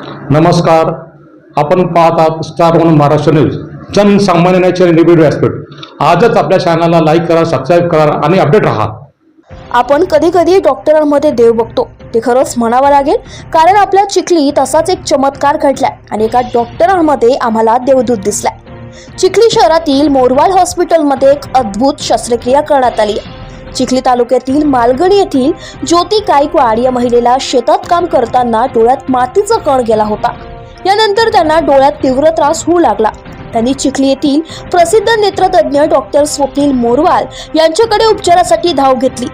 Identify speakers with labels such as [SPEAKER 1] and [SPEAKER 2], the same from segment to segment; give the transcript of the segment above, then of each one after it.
[SPEAKER 1] नमस्कार. आपण पाहतात स्टार वन महाराष्ट्र न्यूज जनसामान्याचे निबिड व्यासपीठ. आजच आपल्या चॅनलला लाईक करा सबस्क्राईब करा आणि अपडेट राहा.
[SPEAKER 2] आपण कधी कधी डॉक्टरांमध्ये देव बघतो. ते खरंच म्हणावं लागेल कारण आपल्या चिखलीत असाच एक चमत्कार घडलाय आणि एका डॉक्टरांमध्ये आम्हाला देवदूत दिसलाय. चिखली शहरातील मोरवाल हॉस्पिटलमध्ये एक अद्भुत शस्त्रक्रिया करण्यात आली आहे. चिखली तालुक्यातील मालगणी येथील ज्योती गायकवाड या महिलेला शेतात काम करताना डोळ्यात मातीचा कण गेला होता. यानंतर त्यांना डोळ्यात तीव्र त्रास होऊ लागला. त्यांनी चिखली येथील प्रसिद्ध नेत्रतज्ञ डॉक्टर स्वप्नील मोरवाल यांच्याकडे उपचारासाठी धाव घेतली.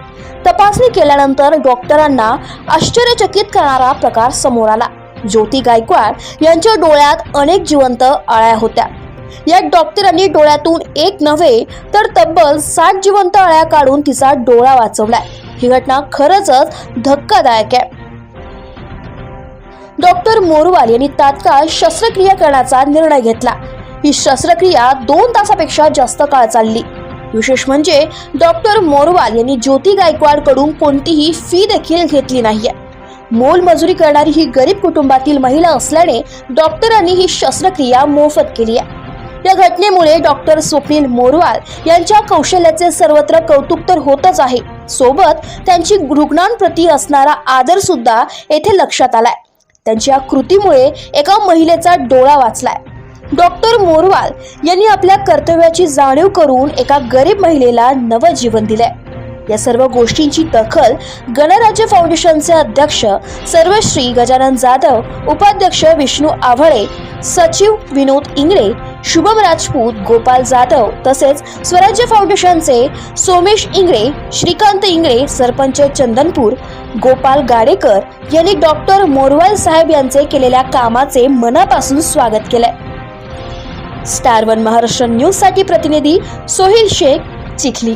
[SPEAKER 2] तपासणी केल्यानंतर डॉक्टरांना आश्चर्यचकित करणारा प्रकार समोर आला. ज्योती गायकवाड यांच्या डोळ्यात अनेक जिवंत अळ्या होत्या. या डॉक्टरांनी डोळ्यातून एक नव्हे तर तब्बल सात जिवंत अळ्या काढून तिचा डोळा वाचवलाय. ही घटना खरंच धक्कादायक आहे. डॉक्टर मोरवाल यांनी तात्काळ शस्त्रक्रिया करण्याचा निर्णय घेतला. ही शस्त्रक्रिया दोन तासापेक्षा जास्त काळ चालली. विशेष म्हणजे डॉक्टर मोरवाल यांनी ज्योती गायकवाडकडून कोणतीही फी देखील घेतली नाहीये. मोलमजुरी करणारी ही गरीब कुटुंबातील महिला असल्याने डॉक्टरांनी ही शस्त्रक्रिया मोफत केली आहे. या घटनेमुळे डॉक्टर स्वप्नील मोरवाल यांच्या कौशल्याचे सर्वत्र कौतुक तर होतच आहे. सोबत त्यांची रुग्णांप्रती असणारा आदर सुद्धा येथे लक्षात आलाय. त्यांच्या कृतीमुळे एका महिलेचा डोळा वाचलाय. डॉक्टर मोरवाल यांनी आपल्या कर्तव्याची जाणीव करून एका गरीब महिलेला नवं जीवन दिलंय. या सर्व गोष्टींची दखल गणराज्य फाउंडेशनचे अध्यक्ष सर्वश्री गजानन जाधव उपाध्यक्ष विष्णू आव्हाळे सचिव विनोद इंगळे शुभम राजपूत गोपाल जाधव तसेच स्वराज्य फाउंडेशनचे सोमेश इंगळे श्रीकांत इंगळे सरपंच चंदनपूर गोपाल गाडेकर यांनी डॉक्टर मोरवाल साहेब यांचे केलेल्या कामाचे मनापासून स्वागत केलंय. स्टार वन महाराष्ट्र न्यूजसाठी प्रतिनिधी सोहिल शेख चिखली.